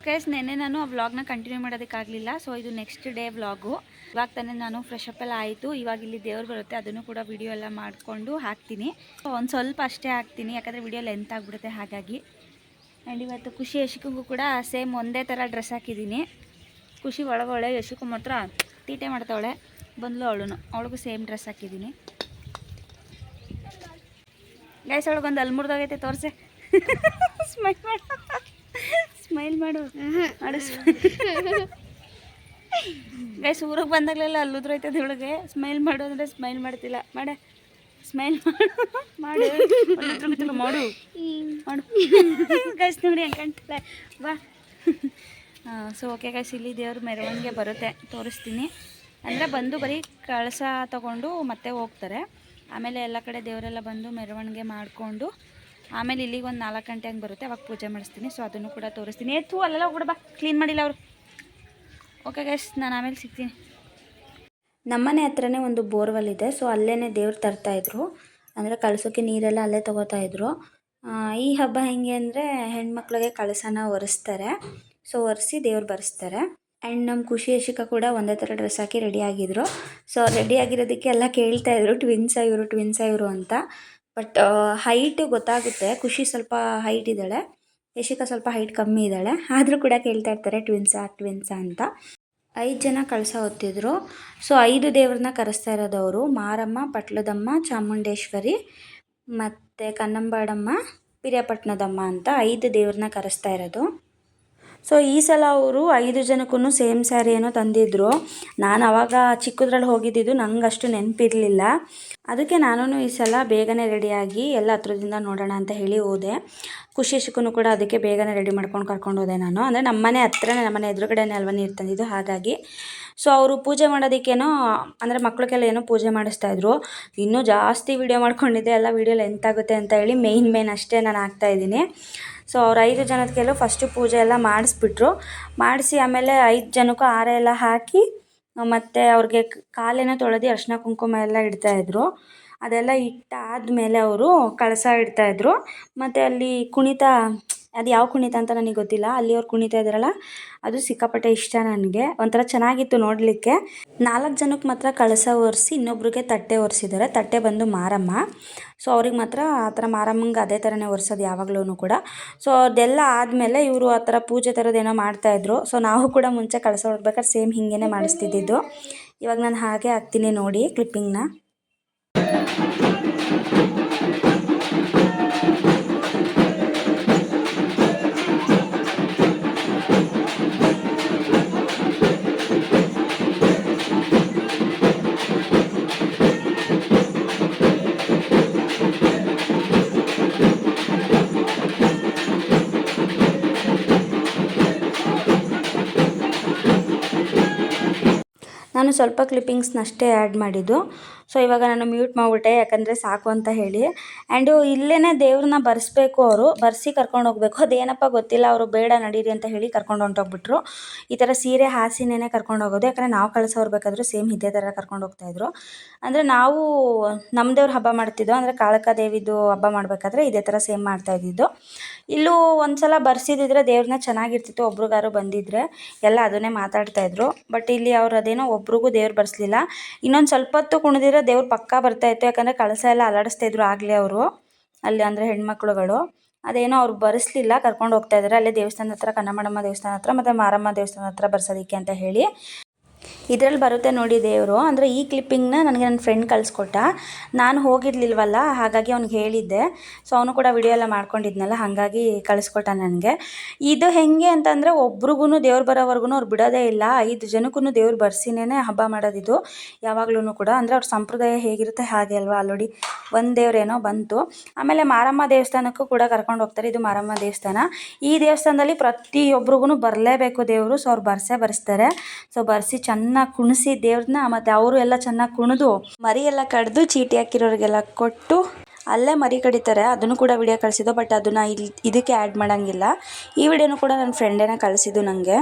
ಗೈಸ್ ನೆನ್ನೆ ನಾನು ಆ ವ್ಲಾಗ್ನ ಕಂಟಿನ್ಯೂ ಮಾಡೋದಕ್ಕಾಗಲಿಲ್ಲ. ಸೊ ಇದು ನೆಕ್ಸ್ಟ್ ಡೇ ವ್ಲಾಗು ಇವಾಗ ತಾನೇ ನಾನು ಫ್ರೆಶ್ ಅಪ್ ಎಲ್ಲ ಆಯಿತು. ಇವಾಗ ಇಲ್ಲಿ ದೇವ್ರು ಬರುತ್ತೆ, ಅದನ್ನು ಕೂಡ ವಿಡಿಯೋ ಎಲ್ಲ ಮಾಡಿಕೊಂಡು ಹಾಕ್ತೀನಿ. ಒಂದು ಸ್ವಲ್ಪ ಅಷ್ಟೇ ಹಾಕ್ತೀನಿ, ಯಾಕಂದರೆ ವಿಡಿಯೋ ಲೆಂತ್ ಆಗಿಬಿಡುತ್ತೆ ಹಾಗಾಗಿ. ಆ್ಯಂಡ್ ಇವತ್ತು ಖುಷಿ ಯಶಿಕಂಗೂ ಕೂಡ ಸೇಮ್ ಒಂದೇ ಥರ ಡ್ರೆಸ್ ಹಾಕಿದ್ದೀನಿ. ಖುಷಿ ಒಳಗೊಳೆ ಯಶಿಕು ಮಾತ್ರ ತೀಟೆ ಮಾಡ್ತಾವಳೆ. ಬಂದಳು ಅವಳು ಅವಳಿಗೂ ಸೇಮ್ ಡ್ರೆಸ್ ಹಾಕಿದ್ದೀನಿ. ಗೈಸ್ ಒಳಗೊಂದು ಅಲ್ಲಿ ಮುರಿದೋಗೈತೆ ತೋರಿಸೆ. ಸ್ಮೈಲ್ ಮಾಡು. ಸ್ಮೈಲ್ ಮಾಡು. ಗೈಸ್ ಊರಿಗೆ ಬಂದಾಗಲೆಲ್ಲ ಅಲ್ಲುದ್ರೈತದ ಒಳಗೆ. ಸ್ಮೈಲ್ ಮಾಡು ಅಂದರೆ ಸ್ಮೈಲ್ ಮಾಡ್ತಿಲ್ಲ. ಮಾಡೆ. ಸ್ಮೈಲ್ ಮಾಡು. ಮಾಡು. ಮಾಡು. ಮಾಡು. ಗೈಸ್ ನೋಡಿ ಹಂಗೆ ಕಾಣ್ತಿಲ್ಲ. ಬಾ ಸೊ ಓಕೆ ಗೈಸ್ ಇಲ್ಲಿ ದೇವ್ರ ಮೆರವಣಿಗೆ ಬರುತ್ತೆ. ತೋರಿಸ್ತೀನಿ. ಅಂದರೆ ಬಂದು ಬರೀ ಕಳಸ ತಗೊಂಡು ಮತ್ತೆ ಹೋಗ್ತಾರೆ. ಆಮೇಲೆ ಎಲ್ಲ ಕಡೆ ದೇವರೆಲ್ಲ ಬಂದು ಮೆರವಣಿಗೆ ಮಾಡಿಕೊಂಡು ಆಮೇಲೆ ಇಲ್ಲಿಗೆ ಒಂದು ನಾಲ್ಕು ಗಂಟೆ ಹಂಗೆ ಬರುತ್ತೆ ಅವಾಗ ಪೂಜೆ ಮಾಡಿಸ್ತೀನಿ. ಸೊ ಅದನ್ನು ಕೂಡ ತೋರಿಸ್ತೀನಿ. ಏತು ಅಲ್ಲೆಲ್ಲ ಕೂಡ ಬಾ. ಕ್ಲೀನ್ ಮಾಡಿಲ್ಲ ಅವರು. ಓಕೆ ಗೈಸ್ ನಾನು ಆಮೇಲೆ ಸಿಗ್ತೀನಿ. ನಮ್ಮನೆ ಹತ್ರನೇ ಒಂದು ಬೋರ್ವೆಲ್ ಇದೆ. ಸೊ ಅಲ್ಲೇ ದೇವ್ರು ತರ್ತಾಯಿದ್ರು ಅಂದರೆ ಕಳ್ಸೋಕ್ಕೆ ನೀರೆಲ್ಲ ಅಲ್ಲೇ ತೊಗೋತಾ ಇದ್ರು. ಆ, ಈ ಹಬ್ಬ ಹೆಂಗೆ ಅಂದರೆ ಹೆಣ್ಮಕ್ಳಿಗೆ ಕಳಸನ ಒರೆಸ್ತಾರೆ. ಸೊ ಒರೆಸಿ ದೇವ್ರು ಬರೆಸ್ತಾರೆ. ಆ್ಯಂಡ್ ನಮ್ಮ ಖುಷಿ ಯಶಿಕ ಕೂಡ ಒಂದೇ ಥರ ಡ್ರೆಸ್ ಹಾಕಿ ರೆಡಿ ಆಗಿದ್ರು. ಸೊ ರೆಡಿ ಆಗಿರೋದಕ್ಕೆ ಎಲ್ಲ ಕೇಳ್ತಾಯಿದ್ರು ಟ್ವಿನ್ಸ ಇವರು ಟ್ವಿನ್ಸ ಇವರು ಅಂತ. ಬಟ್ ಹೈಟ್ ಗೊತ್ತಾಗುತ್ತೆ. ಖುಷಿ ಸ್ವಲ್ಪ ಹೈಟ್ ಇದ್ದಾಳೆ. ಯಶಿಕಾ ಸ್ವಲ್ಪ ಹೈಟ್ ಕಮ್ಮಿ ಇದ್ದಾಳೆ. ಆದರೂ ಕೂಡ ಕೇಳ್ತಾ ಇರ್ತಾರೆ ಟ್ವಿನ್ಸಾ ಟ್ವಿನ್ಸಾ ಅಂತ. ಐದು ಜನ ಕಳಸ ಹೊತ್ತಿದ್ರು. ಸೊ ಐದು ದೇವ್ರನ್ನ ಕರೆಸ್ತಾ ಇರೋದು ಅವರು. ಮಾರಮ್ಮ, ಪಟ್ಲದಮ್ಮ, ಚಾಮುಂಡೇಶ್ವರಿ ಮತ್ತು ಕನ್ನಂಬಾಡಮ್ಮ ಪಿರಿಯಾಪಟ್ಟಣದಮ್ಮ ಅಂತ ಐದು ದೇವ್ರನ್ನ ಕರೆಸ್ತಾ ಇರೋದು. ಸೊ ಈ ಸಲ ಅವರು ಐದು ಜನಕ್ಕೂ ಸೇಮ್ ಸ್ಯಾರಿ ಏನೋ ತಂದಿದ್ದರು ನಾನು ಅವಾಗ ಚಿಕ್ಕದ್ರಲ್ಲಿ ಹೋಗಿದ್ದಿದ್ದು ನಂಗೆ ಅಷ್ಟು ನೆನಪಿರಲಿಲ್ಲ. ಅದಕ್ಕೆ ನಾನು ಈ ಸಲ ಬೇಗನೆ ರೆಡಿಯಾಗಿ ಎಲ್ಲ ಹತ್ರದಿಂದ ನೋಡೋಣ ಅಂತ ಹೇಳಿ ಹೋದೆ. ಖುಷಿ ಶಿಕ್ಕೂ ಕೂಡ ಅದಕ್ಕೆ ಬೇಗನೆ ರೆಡಿ ಮಾಡ್ಕೊಂಡು ಕರ್ಕೊಂಡು ಹೋದೆ ನಾನು. ಅಂದರೆ ನಮ್ಮನೆ ಹತ್ರನೇ ನಮ್ಮನೆ ಎದುರುಗಡೆನೇ ಅಲ್ವ ನೀರು ತಂದಿದ್ದು, ಹಾಗಾಗಿ. ಸೊ ಅವರು ಪೂಜೆ ಮಾಡೋದಕ್ಕೇನೋ, ಅಂದರೆ ಮಕ್ಕಳಿಗೆಲ್ಲ ಏನೋ ಪೂಜೆ ಮಾಡಿಸ್ತಾಯಿದ್ರು ಇನ್ನೂ ಜಾಸ್ತಿ ವೀಡಿಯೋ ಮಾಡ್ಕೊಂಡಿದ್ದೆ. ಎಲ್ಲ ವೀಡಿಯೋ ಎಂತಾಗುತ್ತೆ ಅಂತ ಹೇಳಿ ಮೇಯ್ನ್ ಮೇಯ್ನ್ ಅಷ್ಟೇ ನಾನು ಹಾಕ್ತಾ ಇದ್ದೀನಿ. ಸೊ ಅವ್ರು ಐದು ಜನದಕ್ಕೆಲ್ಲ ಫಸ್ಟು ಪೂಜೆ ಎಲ್ಲ ಮಾಡಿಸ್ಬಿಟ್ರು. ಮಾಡಿಸಿ ಆಮೇಲೆ ಐದು ಜನಕ್ಕೂ ಹಾರ ಎಲ್ಲ ಹಾಕಿ, ಮತ್ತು ಅವ್ರಿಗೆ ಕಾಲೇನ ತೊಳೆದು ಅರ್ಶಿನ ಕುಂಕುಮ ಎಲ್ಲ ಇಡ್ತಾಯಿದ್ರು ಅದೆಲ್ಲ ಇಟ್ಟಾದಮೇಲೆ ಅವರು ಕಳಸ ಇಡ್ತಾಯಿದ್ರು ಮತ್ತು ಅಲ್ಲಿ ಕುಣಿತ ಅದು ಯಾವ ಕುಣಿತ ಅಂತ ನನಗೆ ಗೊತ್ತಿಲ್ಲ. ಅಲ್ಲಿ ಅವ್ರು ಕುಣಿತ ಇದ್ದಾರಲ್ಲ, ಅದು ಸಿಕ್ಕಾಪಟ್ಟೆ ಇಷ್ಟ ನನಗೆ. ಒಂಥರ ಚೆನ್ನಾಗಿತ್ತು ನೋಡಲಿಕ್ಕೆ. ನಾಲ್ಕು ಜನಕ್ಕೆ ಮಾತ್ರ ಕಳಸ ಒರೆಸಿ ಇನ್ನೊಬ್ರಿಗೆ ತಟ್ಟೆ ಒರೆಸಿದ್ದಾರೆ. ತಟ್ಟೆ ಬಂದು ಮಾರಮ್ಮ. ಸೊ ಅವ್ರಿಗೆ ಮಾತ್ರ ಆ ಥರ ಮಾರಮ್ಮಂಗೆ ಅದೇ ಥರನೇ ಒರೆಸೋದು ಯಾವಾಗ್ಲೂ ಕೂಡ. ಸೊ ಅದೆಲ್ಲ ಆದಮೇಲೆ ಇವರು ಆ ಥರ ಪೂಜೆ ಥರದ್ದು ಏನೋ ಮಾಡ್ತಾಯಿದ್ರು ಸೊ ನಾವು ಕೂಡ ಮುಂಚೆ ಕಳಸ ಹೊಡ್ಬೇಕಾದ್ರೆ ಸೇಮ್ ಹಿಂಗೇ ಮಾಡಿಸ್ತಿದ್ದಿದ್ದು. ಇವಾಗ ನಾನು ಹಾಗೆ ಹಾಕ್ತೀನಿ ನೋಡಿ ಕ್ಲಿಪ್ಪಿಂಗ್ನ ಸ್ವಲ್ಪ ಕ್ಲಿಪ್ಪಿಂಗ್ಸ್ನಷ್ಟೇ ಆ್ಯಡ್ ಮಾಡಿದ್ದು. ಸೊ ಇವಾಗ ನಾನು ಮ್ಯೂಟ್ ಮಾಡಿಬಿಟ್ಟೆ ಯಾಕಂದರೆ ಸಾಕು ಅಂತ ಹೇಳಿ. ಆ್ಯಂಡು ಇಲ್ಲೇ ದೇವ್ರನ್ನ ಬರ್ಸ್ಬೇಕು ಅವರು, ಬರ್ಸಿ ಕರ್ಕೊಂಡು ಹೋಗ್ಬೇಕು. ಅದೇನಪ್ಪ ಗೊತ್ತಿಲ್ಲ, ಅವರು ಬೇಡ ನಡೀರಿ ಅಂತ ಹೇಳಿ ಕರ್ಕೊಂಡು ಹೊಂಟೋಗ್ಬಿಟ್ರು. ಈ ಥರ ಸೀರೆ ಹಾಸಿನೇ ಕರ್ಕೊಂಡು ಹೋಗೋದು. ಯಾಕಂದರೆ ನಾವು ಕಳ್ಸ ಬೇಕಾದರೂ ಸೇಮ್ ಇದೇ ಥರ ಕರ್ಕೊಂಡು ಹೋಗ್ತಾಯಿದ್ರು ಅಂದರೆ ನಾವು ನಮ್ಮ ದೇವ್ರ ಹಬ್ಬ ಮಾಡ್ತಿದ್ದೋ, ಅಂದರೆ ಕಾಳಕ ದೇವಿದು ಹಬ್ಬ ಮಾಡಬೇಕಾದ್ರೆ ಇದೇ ಥರ ಸೇಮ್ ಮಾಡ್ತಾ ಇದ್ದಿದ್ದು. ಇಲ್ಲೂ ಒಂದು ಸಲ ದೇವ್ರನ್ನ ಚೆನ್ನಾಗಿರ್ತಿತ್ತು. ಒಬ್ರಿಗಾರು ಬಂದಿದ್ರೆ ಎಲ್ಲ ಅದನ್ನೇ ಮಾತಾಡ್ತಾಯಿದ್ರು ಬಟ್ ಇಲ್ಲಿ ಅವ್ರು ಅದೇನೋ ಒಬ್ರಿಗೂ ದೇವ್ರು ಬರ್ಸಲಿಲ್ಲ. ಇನ್ನೊಂದು ಸ್ವಲ್ಪ ಹೊತ್ತು ಕುಣಿದಿರೋ ದೇವ್ರು ಪಕ್ಕಾ ಬರ್ತಾಯಿತ್ತು ಯಾಕಂದರೆ ಕಳಸ ಎಲ್ಲ ಅಲಾಡಿಸ್ತಾಯಿದ್ರು ಆಗಲೇ ಅವರು. ಅಲ್ಲಿ ಅಂದರೆ ಹೆಣ್ಮಕ್ಳುಗಳು. ಅದೇನೋ ಅವ್ರು ಬರೆಸ್ಲಿಲ್ಲ, ಕರ್ಕೊಂಡು ಹೋಗ್ತಾ ಇದ್ದಾರೆ ಅಲ್ಲೇ ದೇವಸ್ಥಾನದ ಹತ್ರ ಕನ್ನಮಡಮ್ಮ ದೇವಸ್ಥಾನ ಹತ್ರ ಮತ್ತು ಮಾರಮ್ಮ ದೇವಸ್ಥಾನ ಹತ್ರ ಬರ್ಸೋದಕ್ಕೆ ಅಂತ ಹೇಳಿ. ಇದ್ರಲ್ಲಿ ಬರುತ್ತೆ ನೋಡಿ ದೇವರು. ಅಂದರೆ ಈ ಕ್ಲಿಪ್ಪಿಂಗ್ನ ನನಗೆ ನನ್ನ ಫ್ರೆಂಡ್ ಕಳಿಸ್ಕೊಟ್ಟ. ನಾನು ಹೋಗಿರ್ಲಿಲ್ವಲ್ಲ, ಹಾಗಾಗಿ ಅವ್ನಿಗೆ ಹೇಳಿದ್ದೆ. ಸೊ ಅವನು ಕೂಡ ವಿಡಿಯೋ ಎಲ್ಲ ಮಾಡ್ಕೊಂಡಿದ್ನಲ್ಲ, ಹಾಗಾಗಿ ಕಳಿಸ್ಕೊಟ್ಟ ನನಗೆ. ಇದು ಹೆಂಗೆ ಅಂತಂದರೆ ಒಬ್ರಿಗೂ ದೇವ್ರು ಬರೋವರೆಗೂ ಅವ್ರು ಬಿಡೋದೇ ಇಲ್ಲ. ಐದು ಜನಕ್ಕೂ ದೇವ್ರು ಬರ್ಸಿನೇ ಹಬ್ಬ ಮಾಡೋದಿದು. ಯಾವಾಗ್ಲೂ ಕೂಡ. ಅಂದರೆ ಅವ್ರ ಸಂಪ್ರದಾಯ ಹೇಗಿರುತ್ತೆ ಹಾಗೆ ಅಲ್ವಾ? ಆಲ್ರೆಡಿ ಒಂದು ದೇವ್ರೇನೋ ಬಂತು. ಆಮೇಲೆ ಮಾರಮ್ಮ ದೇವಸ್ಥಾನಕ್ಕೂ ಕೂಡ ಕರ್ಕೊಂಡು ಹೋಗ್ತಾರೆ. ಇದು ಮಾರಮ್ಮ ದೇವಸ್ಥಾನ. ಈ ದೇವಸ್ಥಾನದಲ್ಲಿ ಪ್ರತಿಯೊಬ್ಬರಿಗೂ ಬರಲೇಬೇಕು ದೇವರು. ಸೊ ಅವ್ರು ಬರ್ಸೇ ಬರ್ಸ್ತಾರೆ. ಸೊ ಬರ್ಸಿ ಚೆನ್ನಾಗಿ ಕುಣಿಸಿ ದೇವ್ರನ್ನ ಮತ್ತು ಅವರು ಎಲ್ಲ ಚೆನ್ನಾಗಿ ಕುಣಿದು ಮರಿ ಎಲ್ಲ ಕಡ್ದು ಚೀಟಿ ಹಾಕಿರೋರಿಗೆಲ್ಲ ಕೊಟ್ಟು ಅಲ್ಲೇ ಮರಿ ಕಡಿತಾರೆ. ಅದನ್ನು ಕೂಡ ವಿಡಿಯೋ ಕಳಿಸಿದ್ದು ಬಟ್ ಅದನ್ನು ಇಲ್ಲಿ ಇದಕ್ಕೆ ಆ್ಯಡ್ ಮಾಡೋಂಗಿಲ್ಲ. ಈ ವಿಡಿಯೋನು ಕೂಡ ನನ್ನ ಫ್ರೆಂಡೇನ ಕಳಿಸಿದ್ದು ನನಗೆ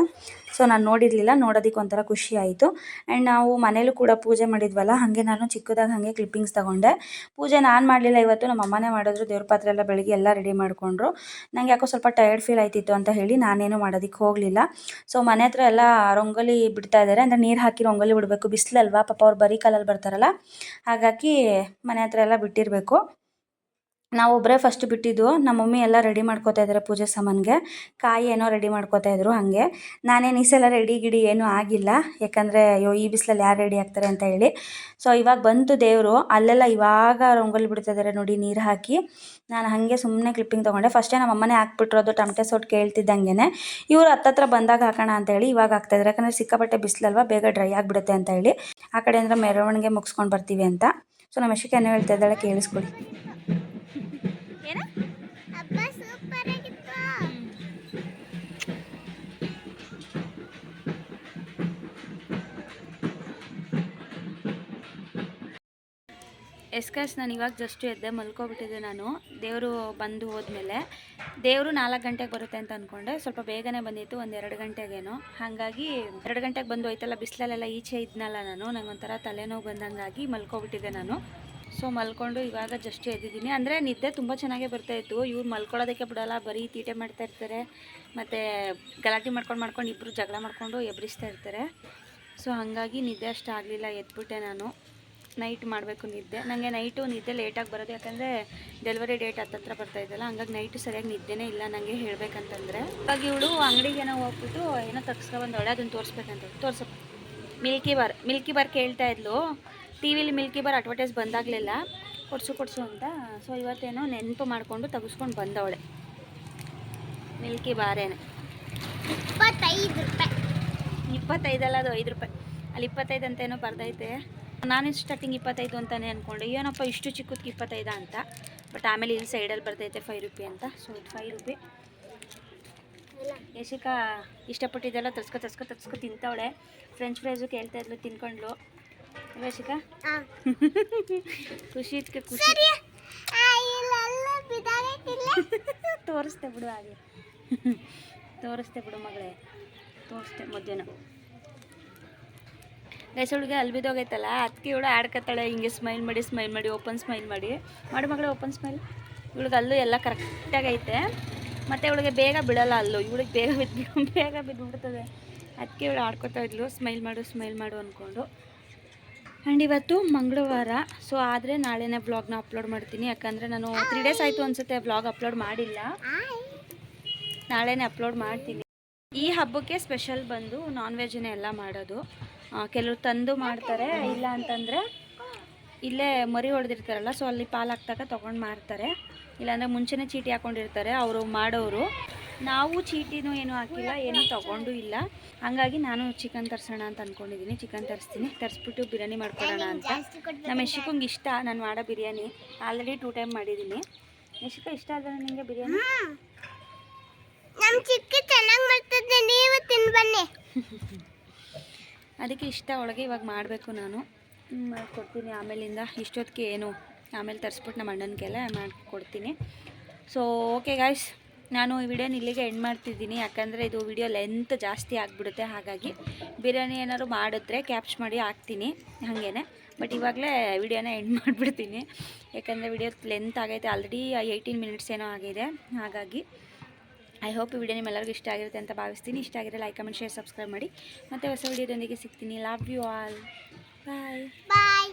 ಸೊ ನಾನು ನೋಡಿರಲಿಲ್ಲ ನೋಡೋದಕ್ಕೆ ಒಂಥರ ಖುಷಿ ಆಯಿತು. ಆ್ಯಂಡ್ ನಾವು ಮನೇಲೂ ಕೂಡ ಪೂಜೆ ಮಾಡಿದ್ವಲ್ಲ, ಹಾಗೆ ನಾನು ಚಿಕ್ಕದಾಗಿ ಹಾಗೆ ಕ್ಲಿಪ್ಪಿಂಗ್ಸ್ ತೊಗೊಂಡೆ. ಪೂಜೆ ನಾನು ಮಾಡಲಿಲ್ಲ, ಇವತ್ತು ನಮ್ಮ ಅಮ್ಮನೇ ಮಾಡಿದ್ರು, ದೇವ್ರ ಪಾತ್ರೆ ಎಲ್ಲ ಬೆಳಗ್ಗೆ ಎಲ್ಲ ರೆಡಿ ಮಾಡಿಕೊಂಡ್ರು. ನನಗೆ ಯಾಕೋ ಸ್ವಲ್ಪ ಟಯರ್ಡ್ ಫೀಲ್ ಆಯ್ತಿತ್ತು ಅಂತ ಹೇಳಿ ನಾನೇನು ಮಾಡೋದಕ್ಕೆ ಹೋಗಲಿಲ್ಲ. ಸೊ ಮನೆ ಹತ್ರ ಎಲ್ಲ ರಂಗೋಲಿ ಬಿಡ್ತಾ ಇದ್ದಾರೆ ಅಂದರೆ ನೀರು ಹಾಕಿ ರಂಗೋಲಿ ಬಿಡಬೇಕು. ಬಿಸಿಲಲ್ವಾ? ಪಾಪ ಅವ್ರು ಬರೀ ಕಾಲಲ್ಲಿ ಬರ್ತಾರಲ್ಲ, ಹಾಗಾಗಿ ಮನೆ ಹತ್ರ ಎಲ್ಲ ಬಿಟ್ಟಿರಬೇಕು. ನಾವು ಒಬ್ಬರೇ ಫಸ್ಟ್ ಬಿಟ್ಟಿದ್ದು ನಮ್ಮ ಮಮ್ಮಿ ಎಲ್ಲ ರೆಡಿ ಮಾಡ್ಕೋತಾ ಇದ್ದಾರೆ ಪೂಜೆ ಸಾಮಾನಿಗೆ. ಕಾಯಿ ಏನೋ ರೆಡಿ ಮಾಡ್ಕೋತಾ ಇದ್ರು ಹಾಗೆ. ನಾನೇನು ಈ ಸಲ ರೆಡಿ ಗಿಡಿ ಏನೂ ಆಗಿಲ್ಲ, ಯಾಕಂದರೆ ಅಯ್ಯೋ ಈ ಬಿಸಿಲಲ್ಲಿ ಯಾರು ರೆಡಿ ಆಗ್ತಾರೆ ಅಂತ ಹೇಳಿ. ಸೊ ಇವಾಗ ಬಂತು ದೇವರು, ಅಲ್ಲೆಲ್ಲ ಇವಾಗ ರಂಗೋಲಿ ಬಿಡ್ತಾ ಇದ್ದಾರೆ ನೋಡಿ ನೀರು ಹಾಕಿ. ನಾನು ಹಾಗೆ ಸುಮ್ಮನೆ ಕ್ಲಿಪ್ಪಿಂಗ್ ತೊಗೊಂಡೆ. ಫಸ್ಟೇ ನಮ್ಮ ಅಮ್ಮನೇ ಹಾಕ್ಬಿಟ್ರು ಅದು ಟಮಟೆ ಸೊಟ್ಟು ಕೇಳ್ತಿದ್ದಂಗೆ ಇವರು ಹತ್ತತ್ರ ಬಂದಾಗ ಹಾಕೋಣ ಅಂತ ಹೇಳಿ ಇವಾಗ ಹಾಕ್ತಾಯಿದ್ರು ಯಾಕಂದರೆ ಸಿಕ್ಕಾಪಟ್ಟೆ ಬಿಸಿಲಲ್ವ, ಬೇಗ ಡ್ರೈ ಆಗಿಬಿಡುತ್ತೆ ಅಂತ ಹೇಳಿ. ಆ ಕಡೆ ಅಂದರೆ ಮೆರವಣಿಗೆ ಮುಗಿಸ್ಕೊಂಡು ಬರ್ತೀವಿ ಅಂತ. ಸೊ ನಮ್ಮ ಯಶಕ್ಕೆ ಏನೋ ಹೇಳ್ತಾ ಇದ್ದಾಳೆ ಕೇಳಿಸ್ಕೊಳ್ಳಿ ಹಬ್ಬ ಸೂಪರ್ ಆಗಿತ್ತು. ಎಸ್ಕಸ್ ನಾನು ಇವಾಗ ಜಸ್ಟ್ ಎದ್ದೆ ಮಲ್ಕೋಬಿಟ್ಟಿದ್ದೆ ನಾನು. ದೇವರು ಬಂದು ಹೋದ್ಮೇಲೆ. ದೇವರು ನಾಲ್ಕು ಗಂಟೆಗೆ ಬರುತ್ತೆ ಅಂತ ಅಂದ್ಕೊಂಡೆ ಸ್ವಲ್ಪ ಬೇಗನೆ ಬಂದಿತ್ತು ಒಂದು ಎರಡು ಗಂಟೆಗೇನೋ. ಹಾಗಾಗಿ ಎರಡು ಗಂಟೆಗೆ ಬಂದು ಹೋಯ್ತಲ್ಲ ಬಿಸಿಲಲ್ಲೆಲ್ಲ ಈಚೆ ಇದ್ನಲ್ಲ ನಾನು ನನಗೊಂಥರ ತಲೆನೋವು ಬಂದಂಗಾಗಿ ಮಲ್ಕೋಬಿಟ್ಟಿದ್ದೆ ನಾನು. ಸೊ ಮಲ್ಕೊಂಡು ಇವಾಗ ಜಸ್ಟ್ ಎದ್ದಿದ್ದೀನಿ. ಅಂದರೆ ನಿದ್ದೆ ತುಂಬ ಚೆನ್ನಾಗೇ ಬರ್ತಾಯಿತ್ತು ಇವ್ರು ಮಲ್ಕೊಳ್ಳೋದಕ್ಕೆ ಬಿಡೋಲ್ಲ, ಬರೀ ತೀಟೆ ಮಾಡ್ತಾ ಇರ್ತಾರೆ. ಮತ್ತು ಗಲಾಟೆ ಮಾಡ್ಕೊಂಡು ಮಾಡ್ಕೊಂಡು ಇಬ್ಬರು ಜಗಳ ಮಾಡಿಕೊಂಡು ಎಬ್ರಿಸ್ತಾ ಇರ್ತಾರೆ. ಸೊ ಹಾಗಾಗಿ ನಿದ್ದೆ ಅಷ್ಟು ಆಗಲಿಲ್ಲ, ಎದ್ಬಿಟ್ಟೆ ನಾನು. ನೈಟ್ ಮಾಡಬೇಕು ನಿದ್ದೆ. ನನಗೆ ನೈಟು ನಿದ್ದೆ ಲೇಟಾಗಿ ಬರೋದು, ಯಾಕಂದರೆ ಡೆಲಿವರಿ ಡೇಟ್ ಹತ್ತತ್ರ ಬರ್ತಾ ಇದ್ದಲ್ಲ ಹಂಗಾಗಿ ನೈಟು ಸರಿಯಾಗಿ ನಿದ್ದೆನೇ ಇಲ್ಲ ನನಗೆ ಹೇಳಬೇಕಂತಂದರೆ. ಇವಾಗ ಇವಳು ಅಂಗಡಿಗೆ ಏನೋ ಹೋಗ್ಬಿಟ್ಟು ಏನೋ ತಗ್ಸ್ಕೊಬಂದವಳೆ ಅದನ್ನು ತೋರಿಸ್ಬೇಕಂತ ತೋರ್ಸಪ್ಪ ಮಿಲ್ಕಿ ಬಾರ್ ಮಿಲ್ಕಿ ಬಾರ್ ಕೇಳ್ತಾ ಇದ್ಲು. ಟಿ ವಿಲಿ ಮಿಲ್ಕಿ ಬಾರ್ ಅಡ್ವರ್ಟೈಸ್ ಬಂದಾಗಲಿಲ್ಲ. ಕೊಡಿಸು ಕೊಡಿಸು ಅಂತ. ಸೊ ಇವತ್ತೇನೋ ನೆನಪು ಮಾಡಿಕೊಂಡು ತೆಗೆಸ್ಕೊಂಡು ಬಂದವಳೆ. ಮಿಲ್ಕಿ ಬಾರೇನೆ ಇಪ್ಪತ್ತೈದು ರೂಪಾಯಿ. ಇಪ್ಪತ್ತೈದಲ್ಲ ಅದು ಐದು ರೂಪಾಯಿ. ಅಲ್ಲಿ ಇಪ್ಪತ್ತೈದು ಅಂತ ಏನೋ ಬರ್ದೈತೆ. ನಾನು ಸ್ಟಾರ್ಟಿಂಗ್ ಇಪ್ಪತ್ತೈದು ಅಂತಲೇ ಅಂದ್ಕೊಂಡೆ ಏನಪ್ಪ ಇಷ್ಟು ಚಿಕ್ಕದಕ್ಕೆ ಇಪ್ಪತ್ತೈದು ಅಂತ? ಬಟ್ ಆಮೇಲೆ ಇಲ್ಲಿ ಸೈಡಲ್ಲಿ ಬರ್ತೈತೆ ಫೈವ್ ರುಪಿ ಅಂತ. ಸೊ ಇದು ಫೈವ್ ರುಪಿ ಯಶಿಕಾ ಇಷ್ಟಪಟ್ಟಿದ್ದೆಲ್ಲ ತರ್ಸ್ಕೊ ತರ್ಸ್ಕೊ ತರ್ಸ್ಕೊ ತಿಂತವಳೆ. ಫ್ರೆಂಚ್ ಫ್ರೈಸು ಕೇಳ್ತಾ ಇದ್ಲು ತಿನ್ಕೊಂಡ್ಲು ಖುಷಿ ಇದಕ್ಕೆ ಖುಷಿ ತೋರಿಸ್ತೆ ಬಿಡು ಹಾಗೆ. ತೋರಿಸ್ತೆ ಬಿಡು ಮಗಳೇ. ತೋರಿಸ್ತೆ ಮಧ್ಯಾಹ್ನ. ಗೈಸ್ ಹುಡುಗ ಅಲ್ಲಿ ಬಿದ್ದೋಗೈತಲ್ಲ ಅದಕ್ಕೆ ಇವಳು ಆಡ್ಕತ್ತಾಳೆ ಹಿಂಗೆ ಸ್ಮೈಲ್ ಮಾಡಿ ಸ್ಮೈಲ್ ಮಾಡಿ ಓಪನ್ ಸ್ಮೈಲ್ ಮಾಡಿ. ಮಾಡಿ ಮಗಳೇ ಓಪನ್ ಸ್ಮೈಲ್ ಇವಳಿಗೆ ಅಲ್ಲೂ ಎಲ್ಲ ಕರೆಕ್ಟಾಗೈತೆ ಮತ್ತು ಇವಳಿಗೆ ಬೇಗ ಬಿಡಲ್ಲ ಅಲ್ಲೂ. ಇವಳಿಗೆ ಬೇಗ ಬಿದ್ದು ಬೇಗ ಬಿದ್ದುಬಿಡ್ತದೆ ಅದಕ್ಕೆ ಇವಳು ಆಡ್ಕೊತಾ ಇದ್ಲು. ಸ್ಮೈಲ್ ಮಾಡು ಸ್ಮೈಲ್ ಮಾಡು ಅಂದ್ಕೊಂಡು ಆ್ಯಂಡ್ ಇವತ್ತು ಮಂಗಳವಾರ ಸೊ ಆದರೆ ನಾಳೆನೇ ಬ್ಲಾಗ್ನ ಅಪ್ಲೋಡ್ ಮಾಡ್ತೀನಿ. ಯಾಕಂದರೆ ನಾನು ತ್ರೀ ಡೇಸ್ ಆಯಿತು ಅನಿಸುತ್ತೆ ಬ್ಲಾಗ್ ಅಪ್ಲೋಡ್ ಮಾಡಿಲ್ಲ. ನಾಳೆನೇ ಅಪ್ಲೋಡ್ ಮಾಡ್ತೀನಿ. ಈ ಹಬ್ಬಕ್ಕೆ ಸ್ಪೆಷಲ್ ಬಂದು ನಾನ್ ವೆಜ್ನೇ ಎಲ್ಲ ಮಾಡೋದು. ಕೆಲವರು ತಂದು ಮಾಡ್ತಾರೆ, ಇಲ್ಲ ಅಂತಂದರೆ ಇಲ್ಲೇ ಮರಿ ಹೊಡೆದಿರ್ತಾರಲ್ಲ ಸೊ ಅಲ್ಲಿ ಪಾಲು ಹಾಕ್ದಾಗ ತೊಗೊಂಡು ಮಾಡ್ತಾರೆ. ಇಲ್ಲಾಂದರೆ ಮುಂಚೆನೇ ಚೀಟಿ ಹಾಕೊಂಡಿರ್ತಾರೆ, ಅವರು ಮಾಡೋರು. ನಾವು ಚೀಟಿನೂ ಏನೂ ಹಾಕಿಲ್ಲ ಏನೂ ತೊಗೊಂಡು ಇಲ್ಲ. ಹಾಗಾಗಿ ನಾನು ಚಿಕನ್ ತರಿಸೋಣ ಅಂತ ಅಂದ್ಕೊಂಡಿದ್ದೀನಿ ಚಿಕನ್ ತರಿಸ್ತೀನಿ. ತರಿಸ್ಬಿಟ್ಟು ಬಿರಿಯಾನಿ ಮಾಡ್ಕೊಡೋಣ ಅಂತ. ನಮ್ಮ ಯಶಿಕಂಗೆ ಇಷ್ಟ. ನಾನು ಮಾಡೋ ಬಿರಿಯಾನಿ. ಆಲ್ರೆಡಿ ಟೂ ಟೈಮ್ ಮಾಡಿದ್ದೀನಿ. ಯಶಿಕ ಇಷ್ಟ ಆದರೆ ನಿಮಗೆ ಬಿರಿಯಾನಿ? ನಮ್ಮ ಚಿಕ್ಕ ಚೆನ್ನಾಗಿ ಮಾಡ್ತದೆ ನೀವು ತಿನ್ ಅದಕ್ಕೆ ಇಷ್ಟ. ಒಳಗೆ ಇವಾಗ ಮಾಡಬೇಕು ನಾನು. ಮಾಡಿಕೊಡ್ತೀನಿ ಮಾಡ್ಕೊಡ್ತೀನಿ ಆಮೇಲಿಂದ ಇಷ್ಟೊತ್ತಿಗೆ ಏನು ಆಮೇಲೆ ತರಿಸ್ಬಿಟ್ಟು ನಮ್ಮ ಅಣ್ಣನಿಗೆಲ್ಲ ಮಾಡಿಕೊಡ್ತೀನಿ. ಸೊ ಓಕೆ ಗಾಯ್ಸ್ ನಾನು ಈ ವಿಡಿಯೋನ ಇಲ್ಲಿಗೆ ಎಂಡ್ ಮಾಡ್ತಿದ್ದೀನಿ. ಯಾಕಂದರೆ ಇದು ವಿಡಿಯೋ ಲೆಂತ್ ಜಾಸ್ತಿ ಆಗಿಬಿಡುತ್ತೆ. ಹಾಗಾಗಿ ಬಿರಿಯಾನಿ ಏನಾದ್ರು ಮಾಡಿದ್ರೆ ಕ್ಯಾಪ್ಚ್ ಮಾಡಿ ಹಾಕ್ತೀನಿ. ಹಾಗೇನೆ. ಬಟ್ ಇವಾಗಲೇ ವಿಡಿಯೋನ ಎಂಡ್ ಮಾಡಿಬಿಡ್ತೀನಿ. ಯಾಕಂದರೆ ವಿಡಿಯೋ ಲೆಂತ್ ಆಗೈತೆ. ಆಲ್ರೆಡಿ ಏಯ್ಟೀನ್ ಮಿನಿಟ್ಸ್ ಏನೋ ಆಗಿದೆ. ಹಾಗಾಗಿ ಐ ಹೋಪ್ ಈ ವಿಡಿಯೋ ನಿಮ್ಮೆಲ್ಲರಿಗೂ ಇಷ್ಟ ಆಗಿರುತ್ತೆ ಅಂತ ಭಾವಿಸ್ತೀನಿ. ಇಷ್ಟ ಆಗಿದ್ರೆ ಲೈಕ್ ಕಮೆಂಟ್ ಶೇರ್ ಸಬ್ಸ್ಕ್ರೈಬ್ ಮಾಡಿ. ಮತ್ತೆ ಹೊಸ ವಿಡಿಯೋದೊಂದಿಗೆ ಸಿಗ್ತೀನಿ. Love you all bye bye